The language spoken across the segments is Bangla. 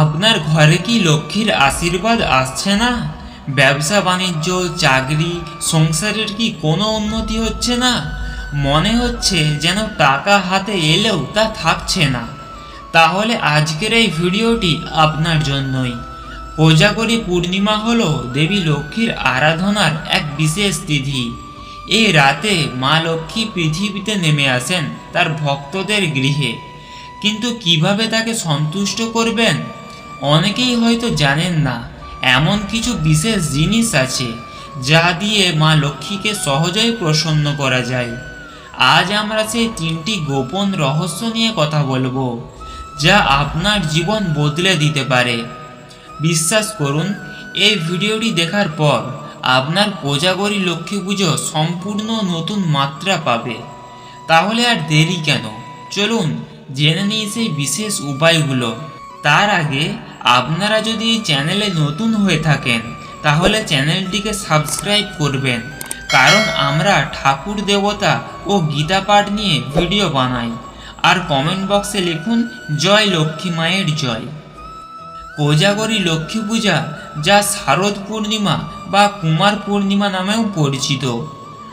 আপনার ঘরে কি লক্ষ্মীর আশীর্বাদ আসছে না? ব্যবসা, বাণিজ্য, চাকরি, সংসারের কি কোনো উন্নতি হচ্ছে না? মনে হচ্ছে যেন টাকা হাতে এলেও তা থাকছে না। তাহলে আজকের এই ভিডিওটি আপনার জন্যই। কোজাগরী পূর্ণিমা হল দেবী লক্ষ্মীর আরাধনার এক বিশেষ তিথি। এই রাতে মা লক্ষ্মী পৃথিবীতে নেমে আসেন তার ভক্তদের গৃহে। কিন্তু কীভাবে তাকে সন্তুষ্ট করবেন? অনেকেই হয়তো জানেন না, এমন কিছু বিশেষ জিনিস আছে যা দিয়ে মা লক্ষ্মীকে সহজেই প্রসন্ন করা যায়। আজ আমরা সেই তিনটি গোপন রহস্য নিয়ে কথা বলব, যা আপনার জীবন বদলে দিতে পারে। বিশ্বাস করুন, এই ভিডিওটি দেখার পর আপনার কোজাগরী লক্ষ্মী পুজো সম্পূর্ণ নতুন মাত্রা পাবে। তাহলে আর দেরি কেন? চলুন জেনে নিই সেই বিশেষ উপায়গুলো। তার আগে আপনারা যদি এই চ্যানেলে নতুন হয়ে থাকেন, তাহলে চ্যানেলটিকে সাবস্ক্রাইব করবেন। কারণ আমরা ঠাকুর, দেবতা ও গীতা পাঠ নিয়ে ভিডিও বানাই। আর কমেন্ট বক্সে লিখুন, জয় লক্ষ্মী মায়ের জয়। কোজাগরী লক্ষ্মী পূজা, যা শারদ পূর্ণিমা বা কুমার পূর্ণিমা নামেও পরিচিত।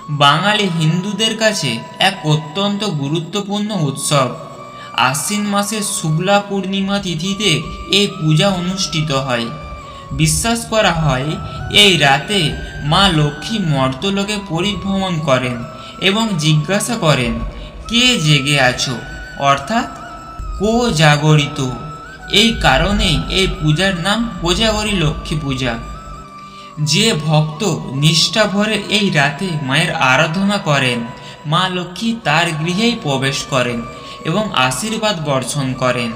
বাঙালি হিন্দুদের কাছে এক অত্যন্ত গুরুত্বপূর্ণ উৎসব। আশ্বিন মাসের শুক্লা পূর্ণিমা তিথিতে এই পূজা অনুষ্ঠিত হয়। বিশ্বাস করা হয়, এই রাতে মা লক্ষ্মী মর্তলোকে পরিভ্রমণ করেন এবং জিজ্ঞাসা করেন, কে জেগে আছো? অর্থাৎ, কো জাগরিত? এই কারণেই এই পূজার নাম কোজাগরী লক্ষ্মী পূজা। যে ভক্ত নিষ্ঠা ভরে এই রাতে মায়ের আরাধনা করেন, মা লক্ষ্মী তার গৃহেই প্রবেশ করেন এবং আশীর্বাদ বর্ষণ করেন।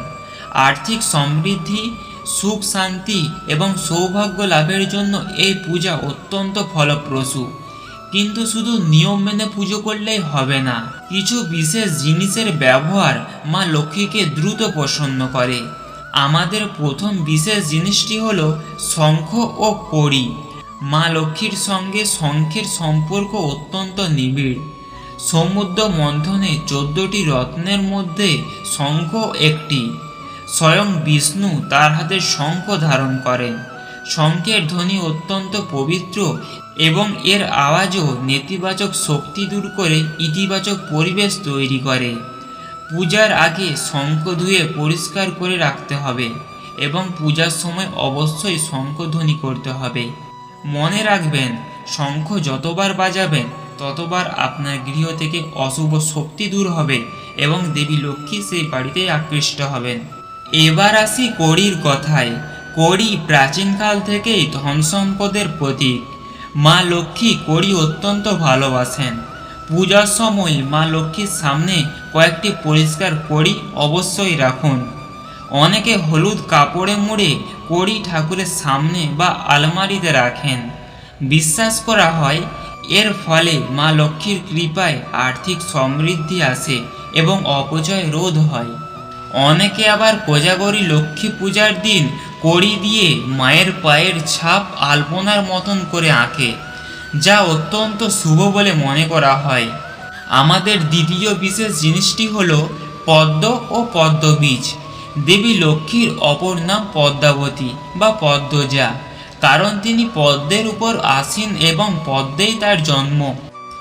আর্থিক সমৃদ্ধি, সুখ শান্তি এবং সৌভাগ্য লাভের জন্য এই পূজা অত্যন্ত ফলপ্রসূ। কিন্তু শুধু নিয়ম মেনে পুজো করলেই হবে না, কিছু বিশেষ জিনিসের ব্যবহার মা লক্ষ্মীকে দ্রুত প্রসন্ন করে। আমাদের প্রথম বিশেষ জিনিসটি হল শঙ্খ ও কড়ি। মা লক্ষ্মীর সঙ্গে শঙ্খের সম্পর্ক অত্যন্ত নিবিড়। সমুদ্র মন্থনে চোদ্দটি রত্নের মধ্যে শঙ্খ একটি। স্বয়ং বিষ্ণু তার হাতে শঙ্খ ধারণ করেন। শঙ্খের ধ্বনি অত্যন্ত পবিত্র এবং এর আওয়াজও নেতিবাচক শক্তি দূর করে ইতিবাচক পরিবেশ তৈরি করে। পূজার আগে শঙ্খ ধুয়ে পরিষ্কার করে রাখতে হবে এবং পূজার সময় অবশ্যই শঙ্খধ্বনি করতে হবে। মনে রাখবেন, শঙ্খ যতবার বাজাবেন ততবার আপনার গৃহ থেকে অশুভ শক্তি দূর হবে এবং দেবী লক্ষ্মী সেই বাড়িতে আকৃষ্ট হবেন। এবার আসি কড়ির কথায়। কড়ি প্রাচীনকাল থেকেই ধন সম্পদের প্রতীক। মা লক্ষ্মী কড়ি অত্যন্ত ভালোবাসেন। পূজার সময় মা লক্ষ্মীর সামনে কয়েকটি পরিষ্কার কড়ি অবশ্যই রাখুন। অনেকে হলুদ কাপড়ে মুড়ে কড়ি ঠাকুরের সামনে বা আলমারিতে রাখেন। বিশ্বাস করা হয় এর ফলে মা লক্ষ্মীর কৃপায় আর্থিক সমৃদ্ধি আসে এবং অপচয় রোধ হয়। অনেকে আবার কোজাগরী লক্ষ্মী পূজার দিন কড়ি দিয়ে মায়ের পায়ের ছাপ আলপনার মতন করে আঁকে, যা অত্যন্ত শুভ বলে মনে করা হয়। আমাদের দ্বিতীয় বিশেষ জিনিসটি হল পদ্ম ও পদ্মবীজ। দেবী লক্ষ্মীর অপর নাম পদ্মাবতী বা পদ্মজা। কারণ তিনি পদ্মের উপর আসীন এবং পদ্মেই তার জন্ম।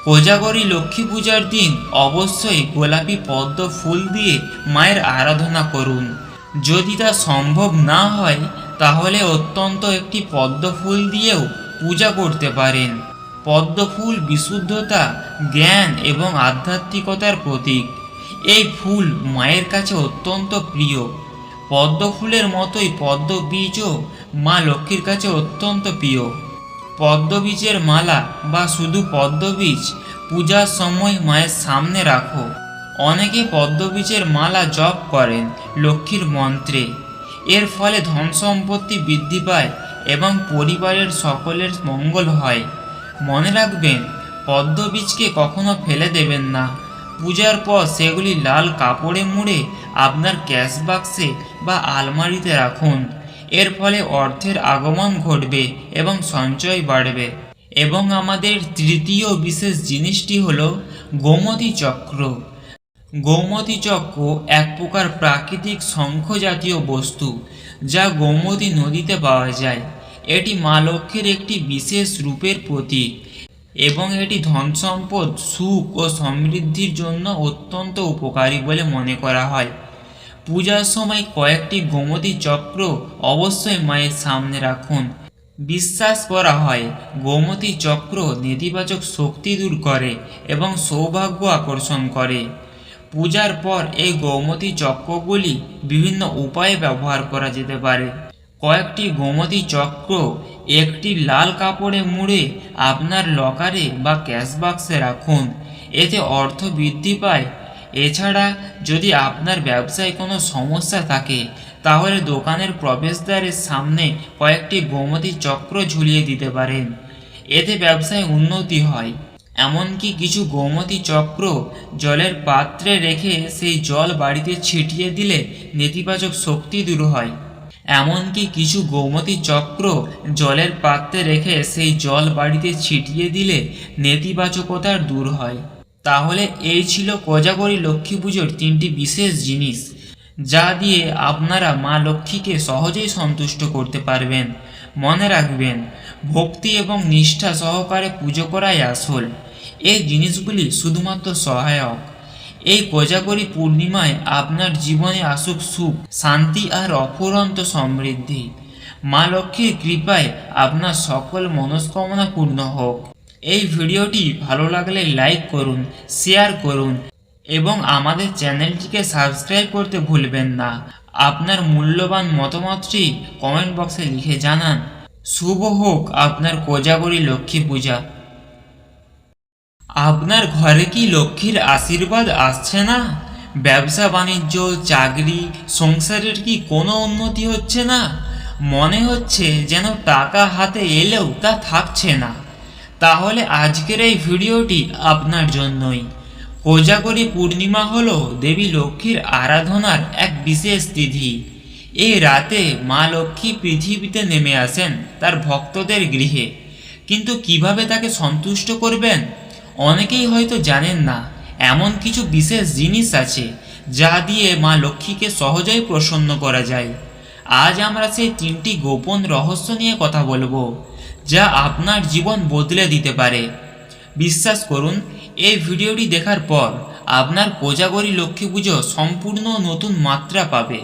কোজাগরী লক্ষ্মী পূজার দিন অবশ্যই গোলাপি পদ্ম ফুল দিয়ে মায়ের আরাধনা করুন। যদি তা সম্ভব না হয়, তাহলে অত্যন্ত একটি পদ্ম ফুল দিয়েও পূজা করতে পারেন। পদ্ম ফুল বিশুদ্ধতা, জ্ঞান এবং আধ্যাত্মিকতার প্রতীক। এই ফুল মায়ের কাছে অত্যন্ত প্রিয়। পদ্ম ফুলের মতোই পদ্ম বীজও মা লক্ষ্মীর কাছে অত্যন্ত প্রিয়। পদ্মবীজের মালা বা শুধু পদ্মবীজ পূজার সময় মায়ের সামনে রাখো। অনেকে পদ্মবীজের মালা জপ করেন লক্ষ্মীর মন্ত্রে। এর ফলে ধন সম্পত্তি বৃদ্ধি পায় এবং পরিবারের সকলের মঙ্গল হয়। মনে রাখবেন, পদ্মবীজকে কখনো ফেলে দেবেন না। পূজার পর সেগুলি লাল কাপড়ে মুড়ে আপনার ক্যাশ বাক্সে বা আলমারিতে রাখুন। এর ফলে অর্থের আগমন ঘটবে এবং সঞ্চয় বাড়বে। এবং আমাদের তৃতীয় বিশেষ জিনিসটি হল গোমতী চক্র। গোমতী চক্র এক প্রকার প্রাকৃতিক শঙ্খ জাতীয় বস্তু যা গোমতী নদীতে পাওয়া যায়। এটি মা লক্ষ্মীর একটি বিশেষ রূপের প্রতীক এবং এটি ধন সম্পদ সুখ ও সমৃদ্ধির জন্য অত্যন্ত উপকারী বলে মনে করা হয়। পূজার সময় কয়েকটি গোমতী চক্র অবশ্যই মায়ের সামনে রাখুন। বিশ্বাস করা হয়, গোমতী চক্র নেতিবাচক শক্তি দূর করে এবং সৌভাগ্য আকর্ষণ করে। পূজার পর এই গোমতী চক্রগুলি বিভিন্ন উপায়ে ব্যবহার করা যেতে পারে। কয়েকটি গোমতী চক্র একটি লাল কাপড়ে মুড়ে আপনার লকারে বা ক্যাশ বাক্সে রাখুন। এতে অর্থ বৃদ্ধি পায় এছাড়া যদি আপনার ব্যবসায় কোনো সমস্যা থাকে, তাহলে দোকানের প্রবেশদ্বারের সামনে কয়েকটি গোমতী চক্র ঝুলিয়ে দিতে পারেন। এতে ব্যবসায় উন্নতি হয়। এমনকি কিছু গোমতী চক্র জলের পাত্রে রেখে সেই জল বাড়িতে ছিটিয়ে দিলে নেতিবাচক শক্তি দূর হয়। এমনকি কিছু গোমতী চক্র জলের পাত্রে রেখে সেই জল বাড়িতে ছিটিয়ে দিলে নেতিবাচকতার দূর হয়। তাহলে এই ছিল কোজাগরী লক্ষ্মী পুজোর তিনটি বিশেষ জিনিস, যা দিয়ে আপনারা মা লক্ষ্মীকে সহজেই সন্তুষ্ট করতে পারবেন। মনে রাখবেন, ভক্তি এবং নিষ্ঠা সহকারে পুজো করাই আসল। এই জিনিসগুলি শুধুমাত্র সহায়ক। এই কোজাগরী পূর্ণিমায় আপনার জীবনে আসুক সুখ, শান্তি আর অফুরন্ত সমৃদ্ধি। মা লক্ষ্মীর কৃপায় আপনার সকল মনস্কামনা পূর্ণ হোক। এই ভিডিওটি ভালো লাগলে লাইক করুন শেয়ার করুন এবং আমাদের চ্যানেলটিকে সাবস্ক্রাইব করতে ভুলবেন না। আপনার মূল্যবান মতামতটি কমেন্ট বক্সে লিখে জানান। শুভ হোক আপনার কোজাগরী লক্ষ্মী পূজা। আপনার ঘরে কি লক্ষ্মীর আশীর্বাদ আসছে না? ব্যবসা, বাণিজ্য, চাকরি, সংসারের কি কোনো উন্নতি হচ্ছে না? মনে হচ্ছে যেন টাকা হাতে এলেও তা থাকছে না। তাহলে আজকের এই ভিডিওটি আপনার জন্যই। কোজাগরী পূর্ণিমা হল দেবী লক্ষ্মীর আরাধনার এক বিশেষ তিথি। এই রাতে মা লক্ষ্মী পৃথিবীতে নেমে আসেন তার ভক্তদের গৃহে। কিন্তু কীভাবে তাকে সন্তুষ্ট করবেন? অনেকেই হয়তো জানেন না, এমন কিছু বিশেষ জিনিস আছে যা দিয়ে মা লক্ষ্মীকে সহজেই প্রসন্ন করা যায়। আজ আমরা সেই তিনটি গোপন রহস্য নিয়ে কথা বলব। যা আপনার জীবন বদলে দিতে পারে। বিশ্বাস করুন, এই ভিডিওটি দেখার পর আপনার কোজাগরী লক্ষ্মী পুজো সম্পূর্ণ নতুন মাত্রা পাবে।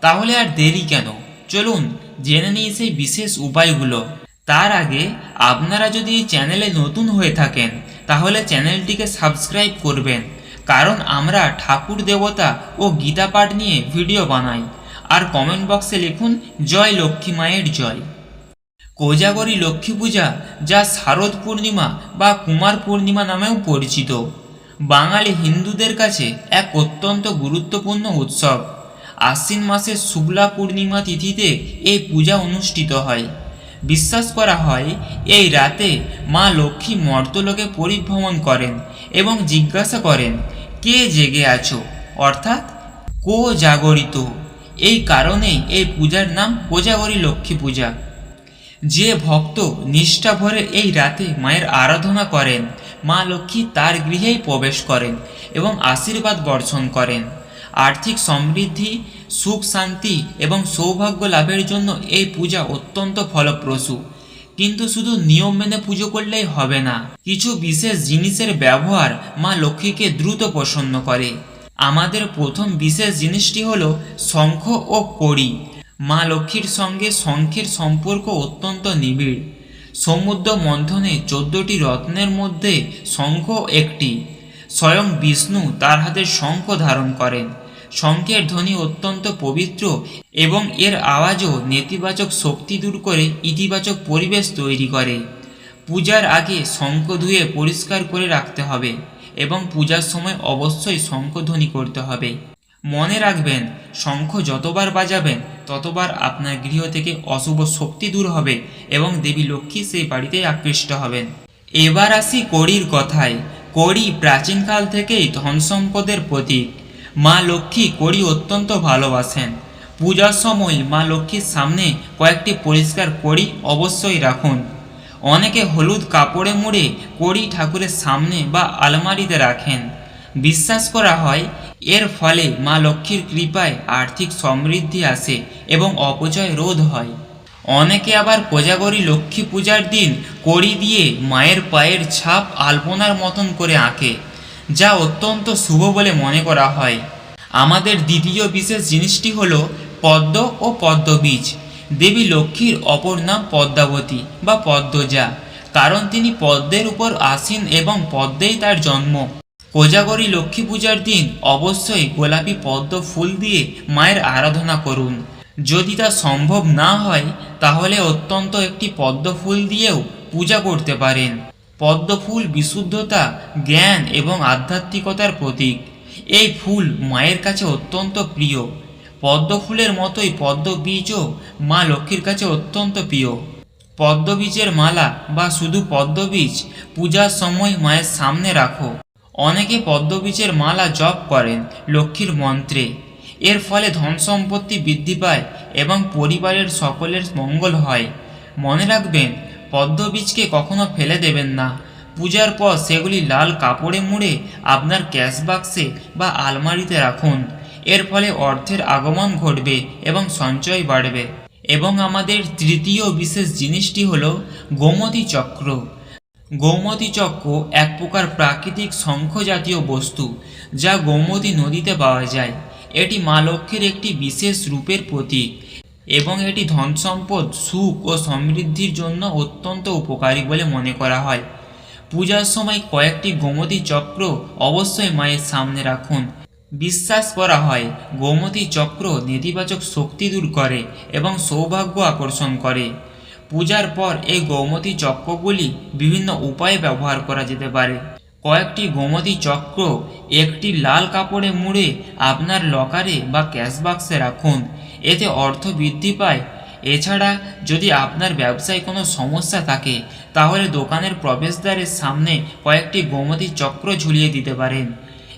তাহলে আর দেরি কেন? চলুন জেনে নিই সেই বিশেষ উপায়গুলো। তার আগে আপনারা যদি এই চ্যানেলে নতুন হয়ে থাকেন, তাহলে চ্যানেলটিকে সাবস্ক্রাইব করবেন, কারণ আমরা ঠাকুর, দেবতা ও গীতা পাঠ নিয়ে ভিডিও বানাই। আর কমেন্ট বক্সে লিখুন, জয় লক্ষ্মী মায়ের জয়। কোজাগরী লক্ষ্মী পূজা যা শারদ পূর্ণিমা বা কুমার পূর্ণিমা নামেও পরিচিত। বাঙালি হিন্দুদের কাছে এক অত্যন্ত গুরুত্বপূর্ণ উৎসব। আশ্বিন মাসের শুক্লা পূর্ণিমা তিথিতে এই পূজা অনুষ্ঠিত হয়। বিশ্বাস করা হয়, এই রাতে মা লক্ষ্মী মর্তলোকে পরিভ্রমণ করেন এবং জিজ্ঞাসা করেন, কে জেগে আছো? অর্থাৎ, কো জাগরিত? এই কারণেই এই পূজার নাম কোজাগরী লক্ষ্মী পূজা। যে ভক্ত নিষ্ঠা ভরে এই রাতে মায়ের আরাধনা করেন, মা লক্ষ্মী তার গৃহেই প্রবেশ করেন এবং আশীর্বাদ বর্ষণ করেন। আর্থিক সমৃদ্ধি, সুখ শান্তি এবং সৌভাগ্য লাভের জন্য এই পূজা অত্যন্ত ফলপ্রসূ। কিন্তু শুধু নিয়ম মেনে পুজো করলেই হবে না, কিছু বিশেষ জিনিসের ব্যবহার মা লক্ষ্মীকে দ্রুত প্রসন্ন করে। আমাদের প্রথম বিশেষ জিনিসটি হলো শঙ্খ ও কড়ি। মা লক্ষ্মীর সঙ্গে শঙ্খের সম্পর্ক অত্যন্ত নিবিড়। সমুদ্র মন্থনে চোদ্দটি রত্নের মধ্যে শঙ্খ একটি। স্বয়ং বিষ্ণু তার হাতে শঙ্খ ধারণ করেন। শঙ্খের ধ্বনি অত্যন্ত পবিত্র এবং এর আওয়াজও নেতিবাচক শক্তি দূর করে ইতিবাচক পরিবেশ তৈরি করে। পূজার আগে শঙ্খ ধুয়ে পরিষ্কার করে রাখতে হবে এবং পূজার সময় অবশ্যই শঙ্খধ্বনি করতে হবে। মনে রাখবেন, শঙ্খ যতবার বাজাবেন ততবার আপনার গৃহ থেকে অশুভ শক্তি দূর হবে এবং দেবী লক্ষ্মী সেই বাড়িতে আকৃষ্ট হবেন। এবার আসি কড়ির কথায়। কড়ি প্রাচীনকাল থেকেই ধন সম্পদের প্রতীক। মা লক্ষ্মী কড়ি অত্যন্ত ভালোবাসেন। পূজার সময় মা লক্ষ্মীর সামনে কয়েকটি পরিষ্কার কড়ি অবশ্যই রাখুন। অনেকে হলুদ কাপড়ে মুড়ে কড়ি ঠাকুরের সামনে বা আলমারিতে রাখেন। বিশ্বাস করা হয় এর ফলে মা লক্ষ্মীর কৃপায় আর্থিক সমৃদ্ধি আসে এবং অপচয় রোধ হয়। অনেকে আবার কোজাগরী লক্ষ্মী পূজার দিন কড়ি দিয়ে মায়ের পায়ের ছাপ আলপনার মতন করে আঁকে, যা অত্যন্ত শুভ বলে মনে করা হয়। আমাদের দ্বিতীয় বিশেষ জিনিসটি হল পদ্ম ও পদ্মবীজ দেবী লক্ষ্মীর অপর নাম পদ্মাবতী বা পদ্মজা, কারণ তিনি পদ্মের উপর আসীন এবং পদ্মেই তার জন্ম। কোজাগরী লক্ষ্মী পূজার দিন অবশ্যই গোলাপি পদ্ম ফুল দিয়ে মায়ের আরাধনা করুন। যদি তা সম্ভব না হয়, তাহলে অত্যন্ত একটি পদ্ম ফুল দিয়েও পূজা করতে পারেন। পদ্ম ফুল বিশুদ্ধতা, জ্ঞান এবং আধ্যাত্মিকতার প্রতীক। এই ফুল মায়ের কাছে অত্যন্ত প্রিয়। পদ্ম ফুলের মতোই পদ্ম বীজও মা লক্ষ্মীর কাছে অত্যন্ত প্রিয়। পদ্মবীজের মালা বা শুধু পদ্মবীজ পূজার সময় মায়ের সামনে রাখো। অনেকে পদ্মবীজের মালা জপ করেন লক্ষ্মীর মন্ত্রে। এর ফলে ধন সম্পত্তি বৃদ্ধি পায় এবং পরিবারের সকলের মঙ্গল হয়। মনে রাখবেন, পদ্মবীজকে কখনো ফেলে দেবেন না। পূজার পর সেগুলি লাল কাপড়ে মুড়ে আপনার ক্যাশ বাক্সে বা আলমারিতে রাখুন। এর ফলে অর্থের আগমন ঘটবে এবং সঞ্চয় বাড়বে। এবং আমাদের তৃতীয় বিশেষ জিনিসটি হলো গোমতী চক্র। গোমতী চক্র এক প্রকার প্রাকৃতিক শঙ্খ জাতীয় বস্তু যা গোমতী নদীতে পাওয়া যায়। এটি মা লক্ষ্মীর একটি বিশেষ রূপের প্রতীক এবং এটি ধন সম্পদ সুখ ও সমৃদ্ধির জন্য অত্যন্ত উপকারী বলে মনে করা হয়। পূজার সময় কয়েকটি গোমতী চক্র অবশ্যই মায়ের সামনে রাখুন। বিশ্বাস করা হয়, গোমতী চক্র নেতিবাচক শক্তি দূর করে এবং সৌভাগ্য আকর্ষণ করে। পূজার পর এই গোমতী চক্রগুলি বিভিন্ন উপায়ে ব্যবহার করা যেতে পারে। কয়েকটি গোমতী চক্র একটি লাল কাপড়ে মুড়ে আপনার লকারে বা ক্যাশ বাক্সে রাখুন। এতে অর্থ বৃদ্ধি পায়। এছাড়া যদি আপনার ব্যবসায় কোনো সমস্যা থাকে, তাহলে দোকানের প্রবেশদ্বারের সামনে কয়েকটি গোমতী চক্র ঝুলিয়ে দিতে পারেন।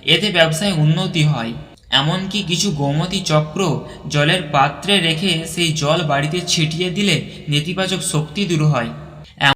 এতে ব্যবসায় উন্নতি হয়। এমনকি কিছু গোমতী চক্র জলের পাত্রে রেখে সেই জল বাড়িতে ছিটিয়ে দিলে নেতিবাচক শক্তি দূর হয়।